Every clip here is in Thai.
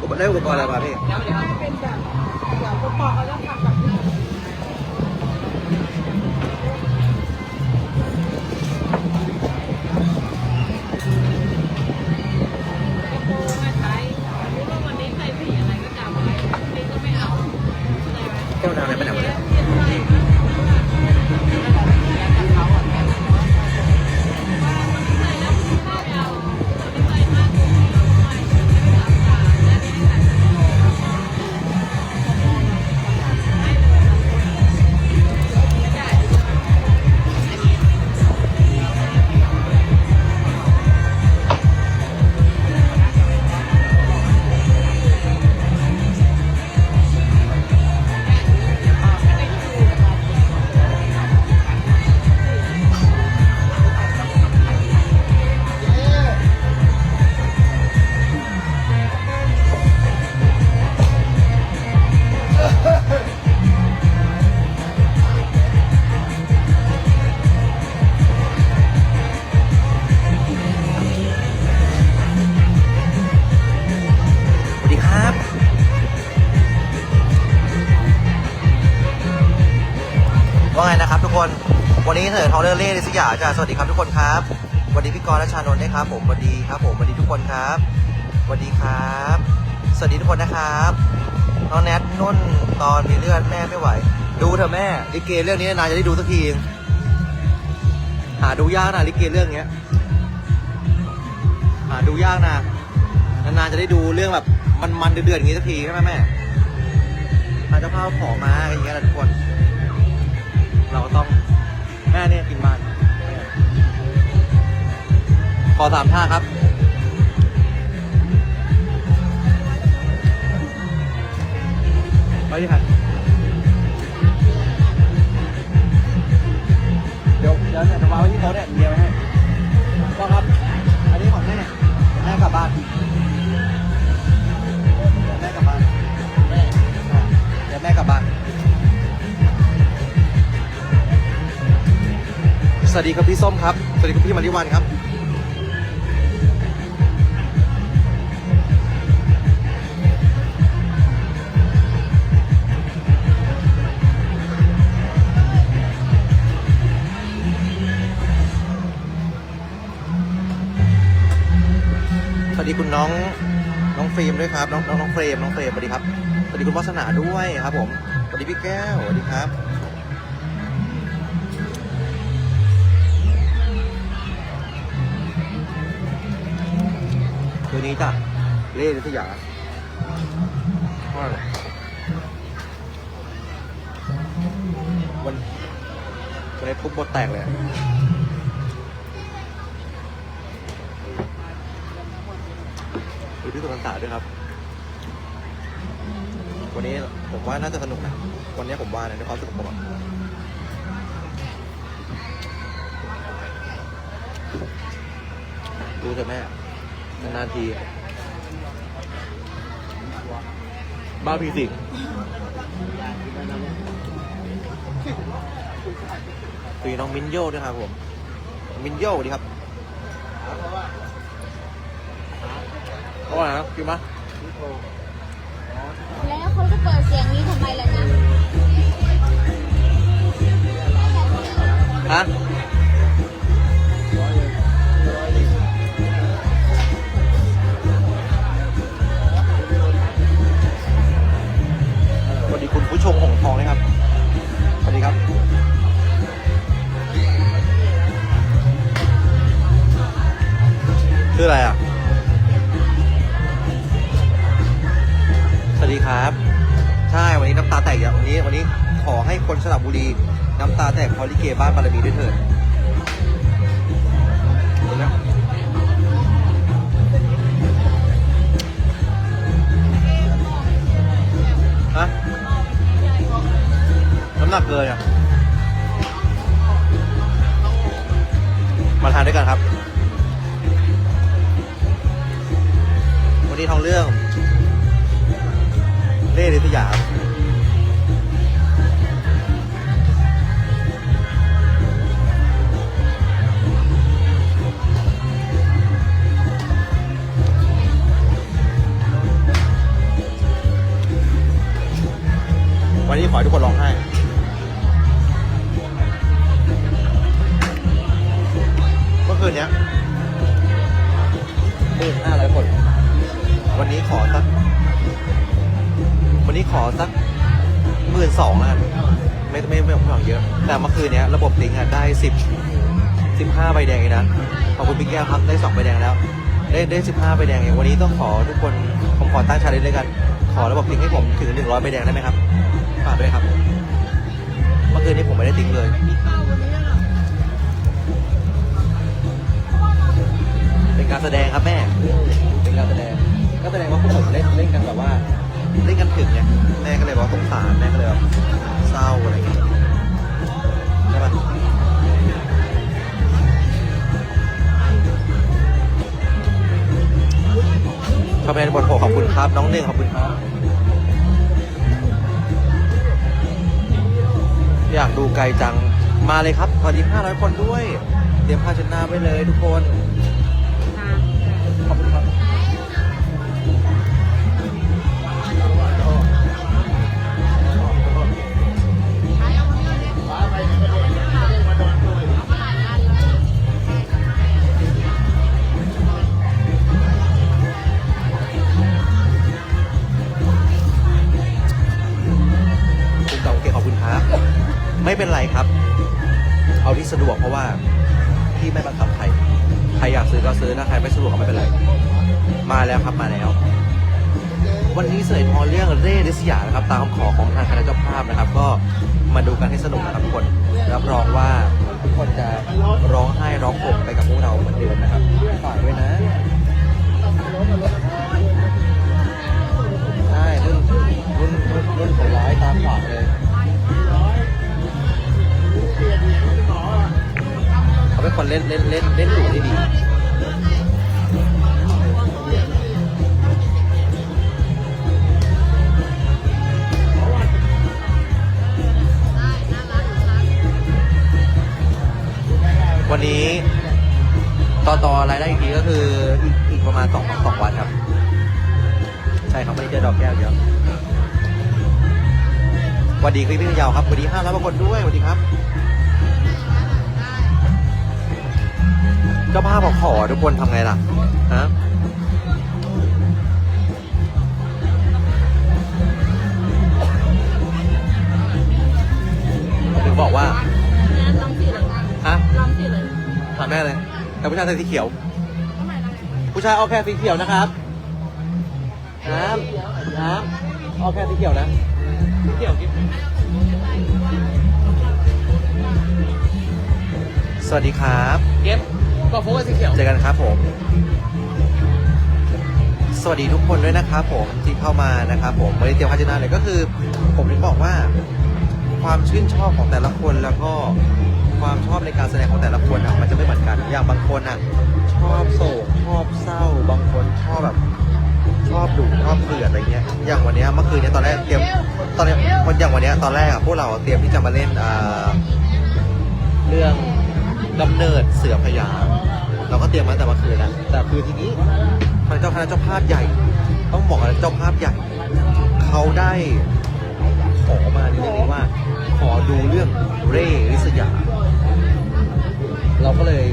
อุปได้อุปกรณ์อะไรมาพี่แล้วเดี๋ยวจะเป็นแบบเดี๋ยวคุณปอเขาจะทำแบบนี้โกงอะใช้หรือว่าวันนี้ใส่สีอะไรก็จำไว้วันนี้ก็ไม่เอาเข้าใจไหมแก้วน้ำอะไรไปไหนวะเนี่ยเปลี่ย ว่าไงนะครับทุกคน วันนี้เถอทองเลือเล่ในสยามจ้าสวัสดีครับทุกคนครับสวัสดีพี่กรณ์และชานนท์ด้วยครับ ผมสวัสดีครับ ผมสวัสดีทุกคนครับสวัสดีครับ สวัสดีทุกคนนะครับน้องแนทนุ่นตอนมีเลือดแม่ไม่ไหว ดูเถอะแม่ลิเกเรื่องนี้นานจะได้ดูสักทีหาดูยากนะลิเกเรื่องเนี้ยหาดูยากนะนานๆจะได้ดูเรื่องแบบมันๆเดือดๆอย่างนี้สักทีใช่ไหมแม่อาจจะพาของมาอย่างเงี้ยแหละทุกคน เราก็ต้องแม่เนี่ยกินบ้านขอสามท่าครับไปดิค่ะ สวัสดีครับพี่ส้มครับ สวัสดีครับพี่มาริวันครับ สวัสดีคุณน้องน้องเฟิล์มด้วยครับ น้องน้องน้องเฟรมน้องเฟรมสวัสดีครับ สวัสดีคุณวัฒนาด้วยครับผม สวัสดีพี่แก้ว สวัสดีครับ คนนี้จ้ะเล่ลิทยาว่าวันวันนี้ทุบบทแตกเลยอะดูที่สุนันตาด้วยครับ วันนี้ผมว่าน่าจะสนุกนะ วันนี้ผมว่านะในความรู้สึกของผมดูเถอะแม่ นานๆทีบ้าพีสิงคุยน้องมินโยด้วยครับผม มินโยสวัสดีครับเพราะว่านะกินปะแล้วเขาจะเปิดเสียงนี้ทำไมล่ะนะฮะ คนสระบุรี น้ำตาแตกพอลิเกบ้านบารมีด้วยเถิดเห็นไหมฮะน้ำหนักเกินอะ มาทานด้วยกันครับ วันนี้ทองเรื่อง เล่ลิทยา ครับขอให้ทุกคนร้องไห้เมื่อคืนเนี้ยหมื่นห้าร้อยคน วันนี้ขอสัก วันนี้ขอสักหมื่นสองแล้วกันไม่ไม่ไม่ไม่หวังเยอะ แต่เมื่อคืนเนี้ยระบบลิงก์อะได้สิบสิบห้าใบแดงเองนะ ขอบคุณพี่แก้วครับได้สองใบแดงแล้ว ได้ได้สิบห้าใบแดงเองวันนี้ต้องขอทุกคนผมขอตั้งชาเลนจ์เลยกัน ขอระบบลิงก์ให้ผมถึงหนึ่งร้อยใบแดงได้ไหมครับ ฝากด้วยครับเมื่อคืนนี้ผมไม่ได้ติ๊งเลยเป็นการแสดงครับแม่ เป็นการแสดง ก็แสดงว่าพวกผมเล่นเล่นกันแบบว่า เล่นกันถึงไงแม่ก็เลยบอกสงสารแม่ก็เลยแบบเศร้าอะไรอย่างเงี้ยใช่ปะขอบคุณบทโผขอบคุณครับ น้องหนึ่งขอบคุณครับ อยากดูไกลจังมาเลยครับพอดี500 คนด้วย เตรียมผ้าเช็ดหน้าไว้เลยทุกคนือก็ซื้อถ้าใครไม่สะดวกก็ไม่เป็นไร มาแล้วครับมาแล้ว วันนี้เสนอพอเรื่องเร่ดิสยานะครับ ตามคำขอของทางคณะเจ้าภาพนะครับ ก็มาดูกันให้สนุกนะครับทุกคนรับรองว่าทุกคนจะร้องไห้ร้องห่มไปกับพวกเราเหมือนเดิมนะครับฝากด้วยนะใช่รุ่นรุ่นรุ่นรุ่นของร้ายตามขวางเลยเขาเป็นคนเล่นเล่นเล่นเล่นดูได้ดี วันนี้ต่อต่อรายได้อีกทีก็คืออีกอีกประมาณสองสองวันครับ ใช่ครับไม่ได้เจอดอกแก้วเดียวสวัสดีคลิปพี่ยาวครับวัสดีห้าร้อยคนด้วยวัสดีครับเจ้าภาพบอกขอทุกคนทำไงล่ะฮะถึงบอกว่าามแม่เลย แต่ผู้ชายใส่สีเขียวทำไมล่ะผู้ชายเอาแค่สีเขียวนะครับ น้ำน้ำเอาแค่สีเขียวนะสีเขียวกิ๊บสวัสดีครับ เก็บก็โฟกัสสีเขียว เจอกันครับผม สวัสดีทุกคนด้วยนะครับผมที่เข้ามานะครับผมไม่ได้เตรียมพัชนะเลยก็คือ ผมถึงบอกว่า ความชื่นชอบของแต่ละคนแล้วก็ ความชอบในการแสดงของแต่ละคนอะมันจะไม่เหมือนกัน อย่างบางคนอะชอบโศกชอบเศร้า บางคนชอบแบบชอบดุชอบเกลียดอะไรเงี้ย อย่างวันเนี้ยเมื่อคืนเนี้ยตอนแรกเตรียมตอนเนี้ยอย่างวันเนี้ยตอนแรกอะพวกเราเตรียมที่จะมาเล่นอ่าเรื่องกำเนิดเสือพญาเราก็เตรียมมาแต่เมื่อคืนแล้วแต่คือทีนี้ทางเจ้าคณะเจ้าภาพใหญ่ ต้องบอกเลยเจ้าภาพใหญ่เขาได้ขอมาในเรื่องนี้ว่า ขอดูเรื่องเร่ริษยา เราก็เลย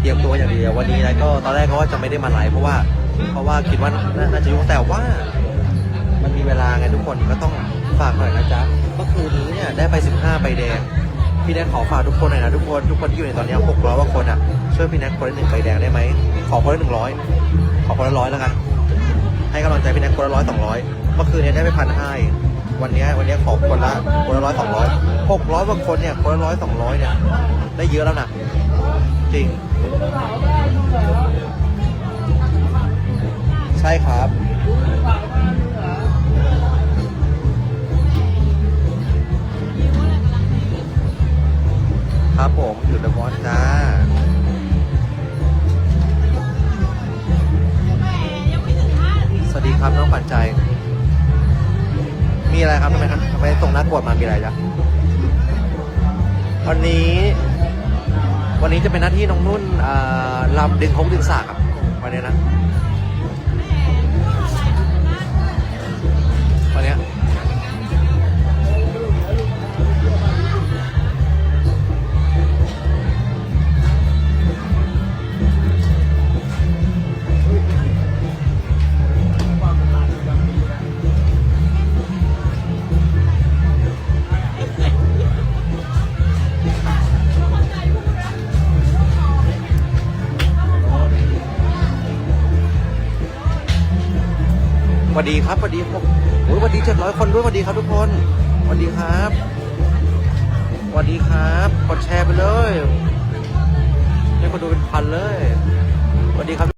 เตรียมตัวอย่างเดียววันนี้นะก็ตอนแรกก็ว่าจะไม่ได้มาไลฟ์เพราะว่า เพราะว่าคิดว่าน่าจะยุ่งแต่ว่า มันมีเวลาไงทุกคนก็ต้องฝากหน่อยนะจ๊ะเมื่อคืนนี้เนี่ยได้ไป 15ใบแดงพี่แนทขอฝากทุกคนหน่อยนะทุกคนทุกคนที่อยู่ในตอนนี้600กว่าคนอะช่วยพี่แนทคนละหนึ่งใบแดงได้ไหมขอคนละหนึ่งร้อยขอคนละร้อยแล้วกัน ให้กำลังใจพี่แนทคนละร้อยสองร้อยเมื่อคืนนี้ได้ไปพันห้า วันนี้วันนี้ขอคนละคนละร้อยสองร้อยหกร้อยกว่าคนเนี่ยคนละร้อยสองร้อยเนี่ยได้เยอะแล้วนะจริง ใช่ครับครับผมอยู่เดอะมอสจ้าสวัสดีครับน้องปันใจมี อะไรครับทำไมครับทำไมส่งหน้ากดมามีอะไรจ๊ะวันนี้ วันนี้จะเป็นหน้าที่น้องนุ่นอ่าลำดึงคงดึงสากครับวันนี้นะ วัสดีครับสวัสดีผมโอ้ยสวัสดีเจ็ดร้อยคนด้วยสวัสดีครับทุกคนสวัสดีครับสวัสดีครับ กดแชร์ไปเลยให้คนดูเป็นพันเลยสวัสดีครับ